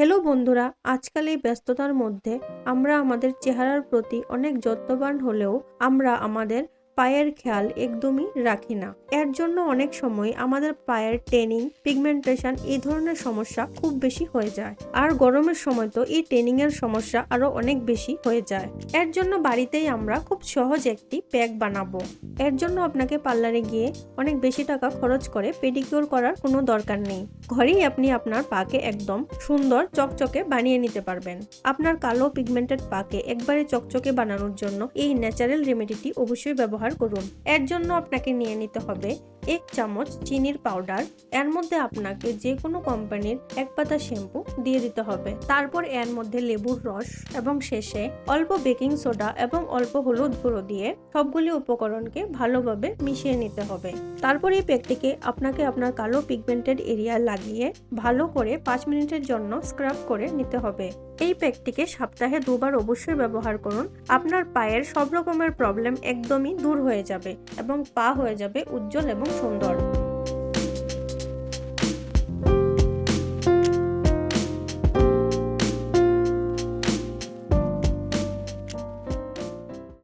Hello বন্ধুরা, আজকাল এই ব্যস্ততার মধ্যে আমরা আমাদের চেহারার প্রতি অনেক যত্নবান হলেও আমরা আমাদের পায়ের খেয়াল একদমই রাখি না। এর জন্য অনেক সময় আমাদের পায়ের টেনিং পিগমেন্টেশন এই ধরনের সমস্যা খুব বেশি হয়ে যায়। আর গরমের সময় তো এই টেনিং এর সমস্যা আরও অনেক বেশি হয়ে যায়। এর জন্য বাড়িতেই আমরা খুব সহজ একটি প্যাক বানাবো। এর জন্য আপনাকে পার্লারে গিয়ে অনেক বেশি টাকা খরচ করে পেডিকিউর করার কোনো দরকার নেই। ঘরেই আপনি আপনার পাকে একদম সুন্দর চকচকে বানিয়ে নিতে পারবেন। আপনার কালো পিগমেন্টেড পাকে একবারে চকচকে বানানোর জন্য এই ন্যাচারাল রেমেডিটি অবশ্যই ব্যবহার করুন। এর জন্য আপনাকে নিয়ে নিতে হবে এক চামচ চিনির পাউডার এর মধ্যে আপনাকে যে কোনো কোম্পানির এক পাতা শ্যাম্পু দিয়ে দিতে হবে। তারপর এর মধ্যে লেবুর রস এবং শেষে অল্প বেকিং সোডা এবং অল্প হলুদ গুঁড়ো দিয়ে সবগুলি উপকরণকে ভালোভাবে মিশিয়ে নিতে হবে। তারপর এই প্যাকটিকে আপনাকে আপনার কালো পিগমেন্টেড এরিয়া লাগিয়ে ভালো করে পাঁচ মিনিটের জন্য স্ক্রাব করে নিতে হবে। এই প্যাকটিকে সপ্তাহে দুবার অবশ্যই ব্যবহার করুন। আপনার পায়ের সব রকমের প্রবলেম একদমই দূর হয়ে যাবে এবং পা হয়ে যাবে উজ্জ্বল এবং সুন্দর।